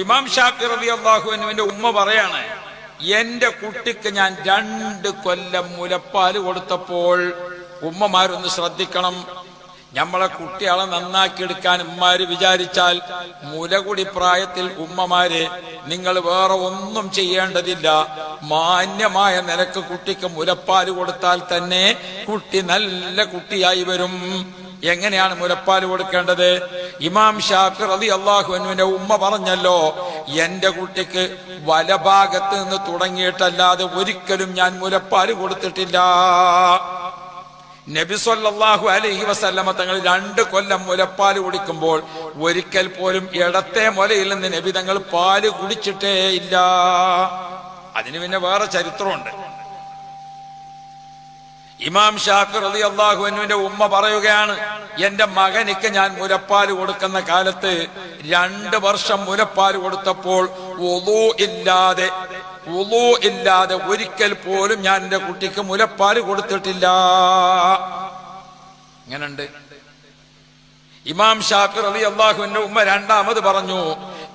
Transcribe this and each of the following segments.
ഇമാം ഷാഫി റബി അള്ളാഹുവിന്റെ ഉമ്മ പറയാണ് എന്റെ കുട്ടിക്ക് ഞാൻ രണ്ട് കൊല്ലം മുലപ്പാൽ കൊടുത്തപ്പോൾ ഉമ്മമാരൊന്ന് ശ്രദ്ധിക്കണം. നമ്മളെ കുട്ടികളെ നന്നാക്കിയെടുക്കാൻ ഉമ്മമാര് വിചാരിച്ചാൽ മുലകുടി പ്രായത്തിൽ ഉമ്മമാര് നിങ്ങൾ വേറെ ഒന്നും ചെയ്യേണ്ടതില്ല. മാന്യമായ നിലയ്ക്ക് കുട്ടിക്ക് മുലപ്പാൽ കൊടുത്താൽ തന്നെ കുട്ടി നല്ല കുട്ടിയായി വരും. എങ്ങനെയാണ് മുലപ്പാൽ കൊടുക്കേണ്ടത്? ഇമാം ഷാഫിർ അലി അള്ളാഹുവിന്റെ ഉമ്മ പറഞ്ഞല്ലോ എന്റെ കുട്ടിക്ക് വലഭാഗത്ത് നിന്ന് തുടങ്ങിയിട്ടല്ലാതെ ഒരിക്കലും ഞാൻ മുലപ്പാൽ കൊടുത്തിട്ടില്ല. നബി അലഹി അലൈഹി വസല്ലമ തങ്ങൾ രണ്ട് കൊല്ലം മുലപ്പാൽ കുടിക്കുമ്പോൾ ഒരിക്കൽ പോലും ഇടത്തെ മുലയിൽ നിന്ന് നബി തങ്ങൾ പാൽ കുടിച്ചിട്ടേ ഇല്ല. അതിന് പിന്നെ വേറെ ചരിത്രമുണ്ട്. ഇമാം ഷാഫി റളി അള്ളാഹുവിന്റെ ഉമ്മ പറയുകയാണ് എന്റെ മകനിക്ക് ഞാൻ മുലപ്പാൽ കൊടുക്കുന്ന കാലത്ത് രണ്ട് വർഷം മുലപ്പാൽ കൊടുത്തപ്പോൾ ഒതു ഇല്ലാതെ ഒതു ഇല്ലാതെ ഒരിക്കൽ പോലും ഞാൻ എന്റെ കുട്ടിക്ക് മുലപ്പാൽ കൊടുത്തിട്ടില്ല. ഇങ്ങനുണ്ട്. ഇമാം ഷാഫി അലി അള്ളാഹുവിന്റെ ഉമ്മ രണ്ടാമത് പറഞ്ഞു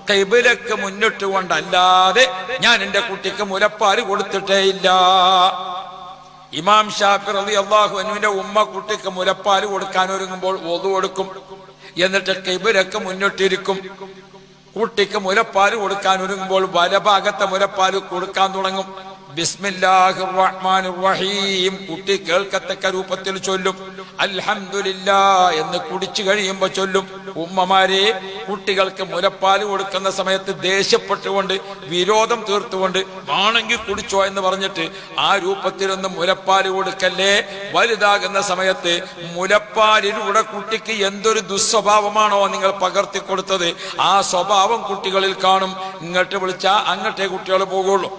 കൈബിലക്ക് മുന്നിട്ട് കൊണ്ടല്ലാതെ ഞാൻ എന്റെ കുട്ടിക്ക് മുലപ്പാൽ കൊടുത്തിട്ടേ ഇല്ല. ഇമാം ഷാഫി അലി അള്ളാഹു അനുവിന്റെ ഉമ്മ കുട്ടിക്ക് മുലപ്പാൽ കൊടുക്കാൻ ഒരുങ്ങുമ്പോൾ ഒതു കൊടുക്കും. എന്നിട്ട് കിബിലൊക്കെ മുന്നിട്ടിരിക്കും. കുട്ടിക്ക് മുലപ്പാൽ കൊടുക്കാൻ ഒരുങ്ങുമ്പോൾ വലഭാഗത്തെ മുലപ്പാൽ കൊടുക്കാൻ തുടങ്ങും. ബിസ്മില്ലാഹിർ റഹ്മാനിർ റഹീം കുട്ടി കേൾക്കത്തക്ക രൂപത്തിൽ ചൊല്ലും. അൽഹംദുലില്ലാ എന്ന് കുടിച്ചു കഴിയുമ്പോ ചൊല്ലും. ഉമ്മമാരെ കുട്ടികൾക്ക് മുലപ്പാൽ കൊടുക്കുന്ന സമയത്ത് ദേഷ്യപ്പെട്ടുകൊണ്ട് വിരോധം തീർത്തുകൊണ്ട് ആണെങ്കിൽ കുടിച്ചോ എന്ന് പറഞ്ഞിട്ട് ആ രൂപത്തിലൊന്നും മുലപ്പാൽ കൊടുക്കല്ലേ? വലുതാകുന്ന സമയത്ത് മുലപ്പാലിലൂടെ കുട്ടിക്ക് എന്തൊരു ദുസ്വഭാവമാണോ നിങ്ങൾ പകർത്തി കൊടുത്തത് ആ സ്വഭാവം കുട്ടികളിൽ കാണും. ഇങ്ങോട്ട് വിളിച്ചാ അങ്ങോട്ടേ കുട്ടികൾ പോകുള്ളൂ.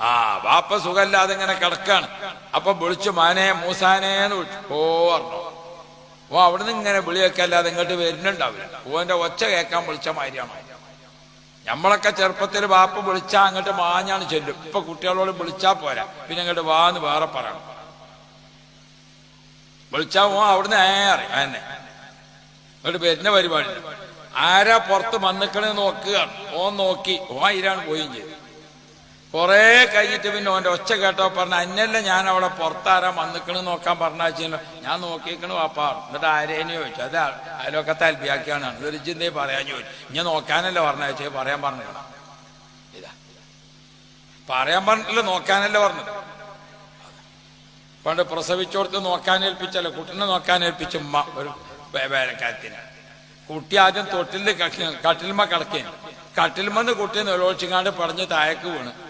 ആ വാപ്പ സുഖമില്ലാതെ ഇങ്ങനെ കിടക്കാണ്. അപ്പൊ വിളിച്ചു മാനെ മൂസാനേന്ന് വിളിച്ചു. ഓ പറഞ്ഞു. ഓ അവിടുന്ന് ഇങ്ങനെ വിളിയൊക്കെ അല്ലാതെ ഇങ്ങോട്ട് വരുന്നുണ്ടാവില്ല. ഓന്റെ ഒച്ച കേൾക്കാൻ വിളിച്ച മാതിരിയാണ്. നമ്മളൊക്കെ ചെറുപ്പത്തിൽ വാപ്പ വിളിച്ചാ അങ്ങോട്ട് മാഞ്ഞാണ് ചെല്ലും. ഇപ്പൊ കുട്ടികളോട് വിളിച്ചാ പോരാ. പിന്നെ ഇങ്ങോട്ട് വാന്ന് വേറെ പറയണം. വിളിച്ചാ ഓ അവിടുന്ന് ഏറെ എന്നെ ഇങ്ങോട്ട് വരുന്ന പരിപാടി. ആരാ പുറത്ത് വന്നിക്കണേ നോക്കുക ഓൻ നോക്കി. ഓ ഇരാണ് പോയും ചെയ്തു കൊറേ കഴിഞ്ഞിട്ട് പിന്നെ ഓന്റെ ഒച്ച കേട്ടോ പറഞ്ഞ അന്നല്ല ഞാൻ അവളെ പുറത്താരാ വന്നിക്കണ് നോക്കാൻ പറഞ്ഞാച്ചല്ലോ ഞാൻ നോക്കിക്കണ് വാപ്പാ. എന്നിട്ട് ആരേനെ ചോദിച്ചു. അത് അതിലൊക്കെ താല്പര്യാക്കിയാണ് ഇതൊരു ചിന്തയെ പറയാൻ ചോദിച്ചു. ഞാൻ നോക്കാനല്ല പറഞ്ഞാച്ചേ? പറയാൻ പറഞ്ഞു ഇതാ. പറയാൻ പറഞ്ഞില്ല നോക്കാനല്ല പറഞ്ഞത്. പണ്ട് പ്രസവിച്ചോടത്ത് നോക്കാൻ ഏൽപ്പിച്ചല്ലോ. കുട്ടീനെ നോക്കാൻ ഏൽപ്പിച്ച ഉമ്മ ഒരു വേ- വേലക്കാരത്തിന്. കുട്ടി ആദ്യം തൊട്ടിൽ കട്ടിൽമ കിടക്കേന്. കട്ടിലുമെന്ന് കുട്ടി നിലവിളിച്ചിങ്ങാണ്ട് പടഞ്ഞ് താഴേക്ക് വീണ്.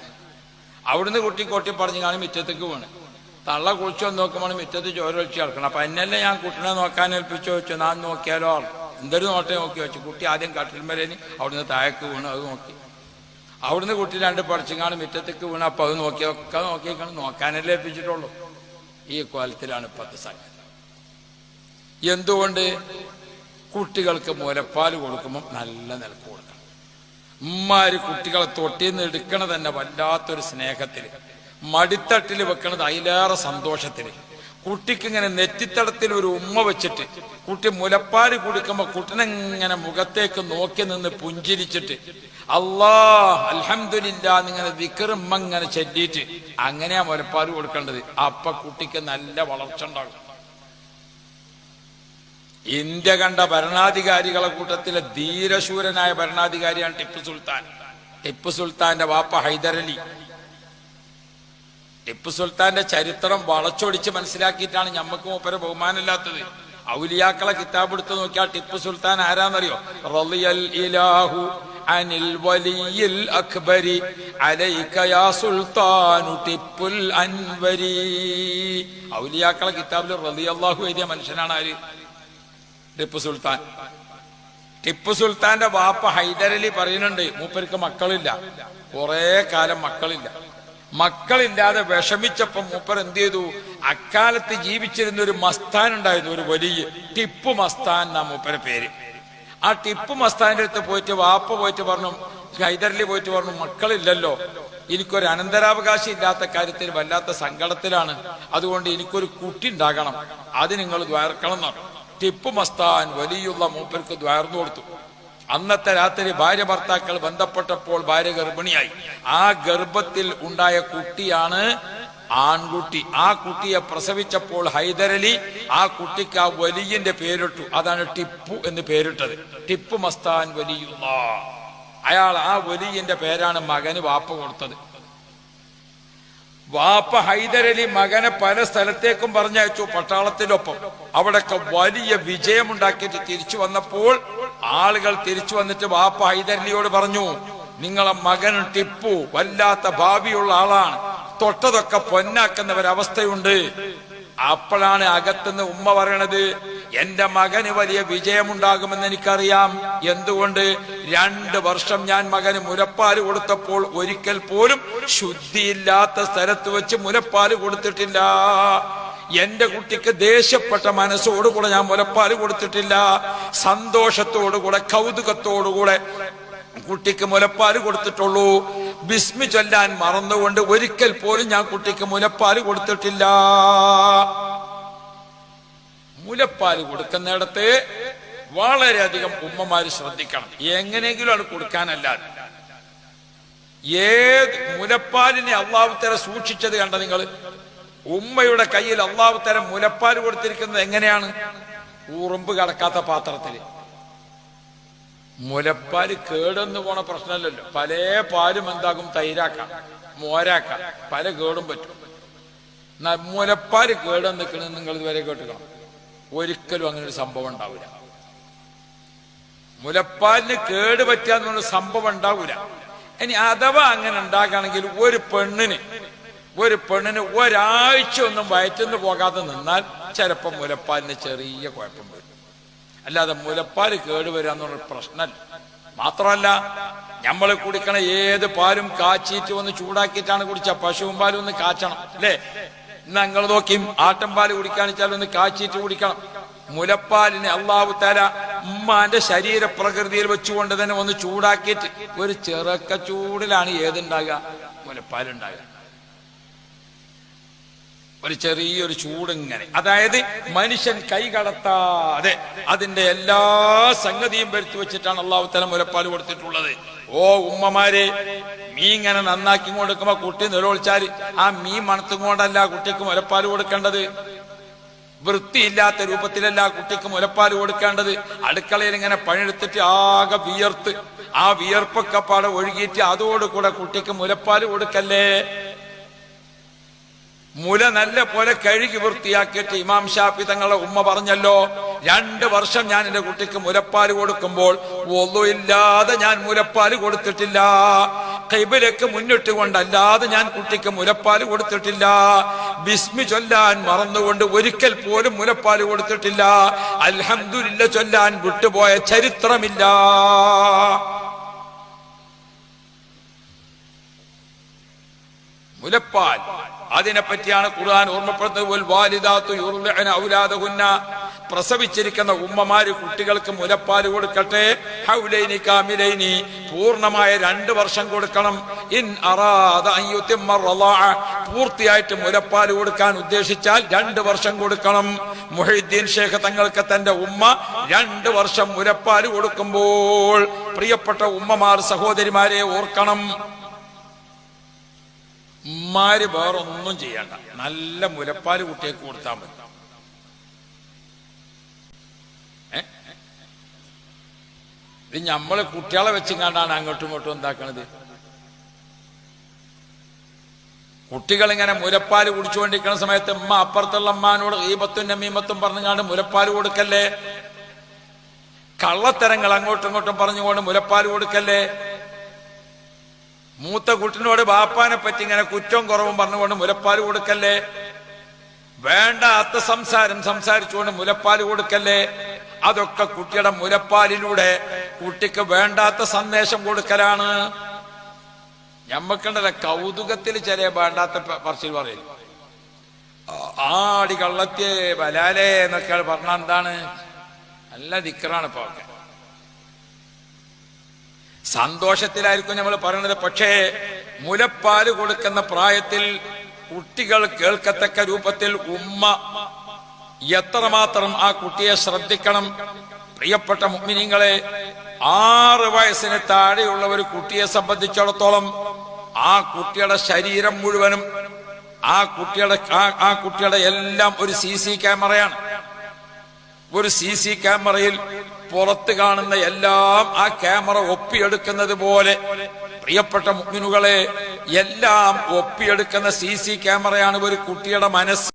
അവിടുന്ന് കുട്ടി കൊട്ടി പറഞ്ഞാണ് മിറ്റത്തേക്ക് വീണ് തള്ള കുളിച്ചു നോക്കുമ്പോൾ മിറ്റത്ത് ചോരൊളിച്ച് കിടക്കണം. അപ്പൊ എന്നല്ലേ ഞാൻ കുട്ടിനെ നോക്കാൻ ഏൽപ്പിച്ചു വെച്ചു ഞാൻ നോക്കിയാലോ? എന്തൊരു നോട്ടം? നോക്കി വെച്ചു കുട്ടി ആദ്യം കട്ടിൽമരേന് അവിടുന്ന് താഴേക്ക് വീണ് അത് നോക്കി. അവിടുന്ന് കുട്ടി രണ്ട് പഠിച്ചിങ്ങാണ് മിറ്റത്തേക്ക് വീണ് അപ്പൊ അത് നോക്കിയൊക്കെ നോക്കിയേക്കാണ്. നോക്കാനല്ലേ ഏൽപ്പിച്ചിട്ടുള്ളൂ. ഈ കോലത്തിലാണ് ഇപ്പത്തെ സംഗതി. എന്തുകൊണ്ട് കുട്ടികൾക്ക് മുലപ്പാൽ കൊടുക്കുമ്പോൾ നല്ല നിലയ്ക്ക് കൊടുക്കണം? ഉമ്മാര് കുട്ടികളെ തൊട്ടിന്ന് എടുക്കണ തന്നെ വല്ലാത്തൊരു സ്നേഹത്തിൽ. മടിത്തട്ടിൽ വെക്കണത് അതിലേറെ സന്തോഷത്തിൽ. കുട്ടിക്ക് ഇങ്ങനെ നെറ്റിത്തടത്തിൽ ഒരു ഉമ്മ വെച്ചിട്ട് കുട്ടി മുലപ്പാൽ കുടിക്കുമ്പോ കുട്ടിനെങ്ങനെ മുഖത്തേക്ക് നോക്കി നിന്ന് പുഞ്ചിരിച്ചിട്ട് അല്ലാ അൽഹംദുലില്ലാ എന്നിങ്ങനെ വിക്കറുമ്മ ഇങ്ങനെ ചെല്ലിയിട്ട് അങ്ങനെയാ മുലപ്പാൽ കൊടുക്കേണ്ടത്. അപ്പൊ കുട്ടിക്ക് നല്ല വളർച്ച ഉണ്ടാകും. ഇന്ത്യ കണ്ട ഭരണാധികാരികളെ കൂട്ടത്തിലെ ധീരശൂരനായ ഭരണാധികാരിയാണ് ടിപ്പു സുൽത്താൻ. ടിപ്പു സുൽത്താന്റെ വാപ്പ ഹൈദരലി ടിപ്പു സുൽത്താന്റെ ചരിത്രം വളച്ചൊടിച്ച് മനസ്സിലാക്കിയിട്ടാണ് ഞമ്മക്ക് മൂപ്പര ബഹുമാനമില്ലാത്തത്. ഔലിയാക്കളെ കിതാബ് എടുത്ത് നോക്കിയാൽ ടിപ്പു സുൽത്താൻ ആരാന്നറിയോ? റളിയൽ ഇലാഹു അനിൽ വലിയിൽ അക്ബരി അലൈക യാ സുൽത്താനു ടിപ്പുൽ അൻവരി. ഔലിയാക്കളെ കിതാബിൽ റളിയല്ലാഹു എഴുതിയ മനുഷ്യനാണ് ആര്? ടിപ്പു സുൽത്താൻ. ടിപ്പു സുൽത്താന്റെ വാപ്പ ഹൈദരലി പറയുന്നുണ്ട് മൂപ്പർക്ക് മക്കളില്ല. കുറെ കാലം മക്കളില്ല. മക്കളില്ലാതെ വിഷമിച്ചപ്പോൾ മൂപ്പർ എന്ത് ചെയ്തു? അക്കാലത്ത് ജീവിച്ചിരുന്ന ഒരു മസ്താൻ ഉണ്ടായിരുന്നു ഒരു വലിയ ടിപ്പു മസ്താൻ എന്നാ മൂപ്പരെ പേര്. ആ ടിപ്പു മസ്താന്റെ അടുത്ത് പോയിട്ട് വാപ്പ പോയിട്ട് പറഞ്ഞു ഹൈദരലി പോയിട്ട് പറഞ്ഞു മക്കളില്ലല്ലോ. എനിക്കൊരു അനന്തരാവകാശം ഇല്ലാത്ത കാര്യത്തിൽ വല്ലാത്ത സങ്കടത്തിലാണ്. അതുകൊണ്ട് എനിക്കൊരു കുട്ടി ഉണ്ടാകണം. അത് നിങ്ങൾ ദ്വാരക്കണം എന്ന് പറഞ്ഞു. ടിപ്പു മസ്താൻ വലിയുള്ള മൂപ്പർക്ക് ദ്വാർന്നു കൊടുത്തു. അന്നത്തെ രാത്രി ഭാര്യ ഭർത്താക്കൾ ബന്ധപ്പെട്ടപ്പോൾ ഭാര്യ ഗർഭിണിയായി. ആ ഗർഭത്തിൽ ഉണ്ടായ കുട്ടിയാണ് ആൺകുട്ടി. ആ കുട്ടിയെ പ്രസവിച്ചപ്പോൾ ഹൈദരലി ആ കുട്ടിക്ക് ആ വലിയന്റെ പേരിട്ടു. അതാണ് ടിപ്പു എന്ന് പേരിട്ടത്. ടിപ്പു മസ്താൻ വലിയുള്ള. അയാൾ ആ വലിയന്റെ പേരാണ് മകന് വാപ്പ കൊടുത്തത്. വാപ്പ ഹൈദരലി മകനെ പല സ്ഥലത്തേക്കും പറഞ്ഞയച്ചു പട്ടാളത്തിനൊപ്പം. അവിടൊക്കെ വലിയ വിജയമുണ്ടാക്കിയിട്ട് തിരിച്ചു വന്നപ്പോൾ ആളുകൾ തിരിച്ചു വന്നിട്ട് വാപ്പ ഹൈദരലിയോട് പറഞ്ഞു നിങ്ങളെ മകൻ ടിപ്പു വല്ലാത്ത ഭാവിയുള്ള ആളാണ്. തൊട്ടതൊക്കെ പൊന്നാക്കുന്ന ഒരവസ്ഥയുണ്ട് അപ്പോഴാണ് അകത്തുനിന്ന് ഉമ്മ പറയണത് എന്റെ മകന് വലിയ വിജയമുണ്ടാകുമെന്ന് എനിക്കറിയാം. എന്തുകൊണ്ട്? രണ്ട് വർഷം ഞാൻ മകന് മുലപ്പാൽ കൊടുത്തപ്പോൾ ഒരിക്കൽ പോലും ശുദ്ധിയില്ലാത്ത സ്ഥലത്ത് വെച്ച് മുലപ്പാൽ കൊടുത്തിട്ടില്ല. എന്റെ കുട്ടിക്ക് ദേഷ്യപ്പെട്ട മനസ്സോടുകൂടെ ഞാൻ മുലപ്പാൽ കൊടുത്തിട്ടില്ല. സന്തോഷത്തോടുകൂടെ കൗതുകത്തോടുകൂടെ കുട്ടിക്ക് മുലപ്പാൽ കൊടുത്തിട്ടുള്ളൂ. ബിസ്മി ചൊല്ലാൻ മറന്നുകൊണ്ട് ഒരിക്കൽ പോലും ഞാൻ കുട്ടിക്ക് മുലപ്പാൽ കൊടുത്തിട്ടില്ല. മുലപ്പാൽ കൊടുക്കുന്നിടത്ത് വളരെയധികം ഉമ്മമാര് ശ്രദ്ധിക്കണം. എങ്ങനെയെങ്കിലും അത് കൊടുക്കാനല്ലാതെ. ഏത് മുലപ്പാലിനെ അള്ളാഹുത്തര സൂക്ഷിച്ചത് കണ്ട നിങ്ങൾ ഉമ്മയുടെ കയ്യിൽ അള്ളാഹുത്തര മുലപ്പാൽ കൊടുത്തിരിക്കുന്നത് എങ്ങനെയാണ്? ഉറുമ്പ് കടക്കാത്ത പാത്രത്തിൽ മുലപ്പാൽ കേടെന്ന് പോണ പ്രശ്നമല്ലല്ലോ. പല പാലും എന്താകും? തൈരാക്കാം മോരാക്കാം. പല കേടും പറ്റും. മുലപ്പാൽ കേടെന്ന് നിൽക്കണമെന്ന് നിങ്ങൾ ഇതുവരെ കേട്ടുക്കണം ഒരിക്കലും അങ്ങനെ ഒരു സംഭവം ഉണ്ടാവില്ല മുലപ്പാലിന് കേട് പറ്റാന്നുള്ള സംഭവം ഉണ്ടാവില്ല ഇനി അഥവാ അങ്ങനെ ഉണ്ടാക്കുകയാണെങ്കിൽ ഒരു പെണ്ണിന് ഒരു പെണ്ണിന് ഒരാഴ്ച ഒന്നും വയറ്റിന്ന് പോകാതെ നിന്നാൽ ചിലപ്പോൾ മുലപ്പാലിന് ചെറിയ കുഴപ്പം വരും. അല്ലാതെ മുലപ്പാൽ കേടുവരിക എന്നുള്ള പ്രശ്നമല്ല മാത്രമല്ല നമ്മൾ കുടിക്കണ ഏത് പാലും കാച്ചിട്ട് വന്ന് ചൂടാക്കിയിട്ടാണ് കുടിച്ച? പശുവും പാലും ഒന്ന് കാച്ചണം അല്ലേ? ഇന്ന് നിങ്ങൾ നോക്കിയും ആട്ടംപാൽ കുടിക്കാണിച്ചാൽ ഒന്ന് കാച്ചിട്ട് കുടിക്കണം. മുലപ്പാലിനെ അള്ളാഹു തല ഉമ്മാന്റെ ശരീര പ്രകൃതിയിൽ വെച്ചുകൊണ്ട് തന്നെ ഒന്ന് ചൂടാക്കിയിട്ട് ഒരു ചെറുക്ക ചൂടിലാണ് ഏതുണ്ടാകുക? മുലപ്പാലുണ്ടാകുക. ഒരു ചെറിയൊരു ചൂടിങ്ങനെ. അതായത് മനുഷ്യൻ കൈ കടത്താതെ അതിന്റെ എല്ലാ സംഗതിയും വരുത്തി വെച്ചിട്ടാണ് അള്ളാഹു തല മുലപ്പാൽ കൊടുത്തിട്ടുള്ളത്. ഓ ഉമ്മമാരെ മീ ഇങ്ങനെ നന്നാക്കി കൊടുക്കുമ്പോ കുട്ടി നിലവിളിച്ചാൽ ആ മീൻ മണത്തും കൊണ്ടല്ല കുട്ടിക്ക് മുലപ്പാൽ കൊടുക്കേണ്ടത്. വൃത്തിയില്ലാത്ത രൂപത്തിലല്ല കുട്ടിക്ക് മുലപ്പാൽ കൊടുക്കേണ്ടത്. അടുക്കളയിൽ ഇങ്ങനെ പണിയെടുത്തിട്ട് ആകെ വിയർത്ത് ആ വിയർപ്പൊക്കെ പാടെ ഒഴുകിയിട്ട് അതോടുകൂടെ കുട്ടിക്ക് മുലപ്പാൽ കൊടുക്കല്ലേ? മുല നല്ല പോലെ കഴുകി വൃത്തിയാക്കിയിട്ട് ഇമാം ഷാഫി തങ്ങളുടെ ഉമ്മ പറഞ്ഞല്ലോ രണ്ട് വർഷം ഞാൻ എന്റെ കുട്ടിക്ക് മുലപ്പാൽ കൊടുക്കുമ്പോൾ ഒന്നുമില്ലാതെ ഞാൻ മുലപ്പാൽ കൊടുത്തിട്ടില്ല. കൈബിലേക്ക് മുന്നിട്ട് കൊണ്ടല്ലാതെ ഞാൻ കുട്ടിക്ക് മുലപ്പാൽ കൊടുത്തിട്ടില്ല. ബിസ്മി ചൊല്ലാൻ മറന്നുകൊണ്ട് ഒരിക്കൽ പോലും മുലപ്പാൽ കൊടുത്തിട്ടില്ല. അൽഹംദുലില്ല ചൊല്ലാൻ വിട്ടുപോയ ചരിത്രമില്ല. മുലപ്പാൽ അതിനെപ്പറ്റിയാണ് ഖുർആൻ ഓർമ്മപ്പെടുത്തുന്നത് പ്രസവിച്ചിരിക്കുന്ന ഉമ്മമാര് കുട്ടികൾക്ക് മുലപ്പാൽ കൊടുക്കട്ടെ. ഹൗലൈനി പൂർണമായ രണ്ട് വർഷം കൊടുക്കണം. ഇൻ അറാദ പൂർത്തിയായിട്ട് മുലപ്പാൽ കൊടുക്കാൻ ഉദ്ദേശിച്ചാൽ രണ്ട് വർഷം കൊടുക്കണം. മുഹിദ്ദീൻ ഷേഖ് തങ്ങൾക്ക് തന്റെ ഉമ്മ രണ്ട് വർഷം മുലപ്പാൽ കൊടുക്കുമ്പോൾ പ്രിയപ്പെട്ട ഉമ്മമാർ സഹോദരിമാരെ ഓർക്കണം. ഉമ്മാര് വേറൊന്നും ചെയ്യണ്ട. നല്ല മുലപ്പാൽ കുട്ടിയേക്ക് കൊടുത്താൽ മതി? ഇത് നമ്മൾ കുട്ടികളെ വെച്ചും കണ്ടാണ് അങ്ങോട്ടും ഇങ്ങോട്ടും എന്താക്കണത്? കുട്ടികൾ ഇങ്ങനെ മുലപ്പാൽ കുടിച്ചുകൊണ്ടിരിക്കുന്ന സമയത്ത് ഉമ്മ അപ്പുറത്തുള്ള അമ്മാനോട് ഈപത്തും നമീമത്തും പറഞ്ഞുകൊണ്ട് മുലപ്പാൽ കൊടുക്കല്ലേ? കള്ളത്തരങ്ങൾ അങ്ങോട്ടും ഇങ്ങോട്ടും പറഞ്ഞുകൊണ്ട് മുലപ്പാൽ കൊടുക്കല്ലേ? മൂത്ത കുട്ടിനോട് ബാപ്പാനെ പറ്റി ഇങ്ങനെ കുറ്റവും കുറവും പറഞ്ഞുകൊണ്ട് മുലപ്പാൽ കൊടുക്കല്ലേ? വേണ്ടാത്ത സംസാരം സംസാരിച്ചുകൊണ്ട് മുലപ്പാൽ കൊടുക്കല്ലേ? അതൊക്കെ കുട്ടിയുടെ മുലപ്പാലിലൂടെ കുട്ടിക്ക് വേണ്ടാത്ത സന്ദേശം കൊടുക്കലാണ്. ഞമ്മക്കുണ്ടല്ല കൗതുകത്തിൽ ചെറിയ വേണ്ടാത്ത പറച്ചിൽ പറയും ആടി കള്ളത്തിയെ ബലാലേ എന്നൊക്കെ പറഞ്ഞ എന്താണ്? നല്ല ദിക്കറാണ് ഇപ്പൊ സന്തോഷത്തിലായിരിക്കും നമ്മൾ പറയുന്നത് പക്ഷേ മുലപ്പാൽ കൊടുക്കുന്ന പ്രായത്തിൽ കുട്ടികൾ കേൾക്കത്തക്ക രൂപത്തിൽ ഉമ്മ എത്രമാത്രം ആ കുട്ടിയെ ശ്രദ്ധിക്കണം. പ്രിയപ്പെട്ട മുഗ്മിനിങ്ങളെ ആറ് വയസ്സിന് താഴെയുള്ള ഒരു കുട്ടിയെ സംബന്ധിച്ചിടത്തോളം ആ കുട്ടിയുടെ ശരീരം മുഴുവനും ആ കുട്ടിയുടെ ആ- കുട്ടിയുടെ എല്ലാം ഒരു സി സി ക്യാമറയാണ്. ഒരു സി സി ക്യാമറയിൽ പുറത്ത് കാണുന്ന എല്ലാം ആ ക്യാമറ ഒപ്പിയെടുക്കുന്നത് പോലെ. പ്രിയപ്പെട്ട മുഗ്മിനുകളെ എല്ലാം ഒപ്പിയെടുക്കുന്ന സി സി ക്യാമറയാണ് ഒരു കുട്ടിയുടെ മനസ്സ്.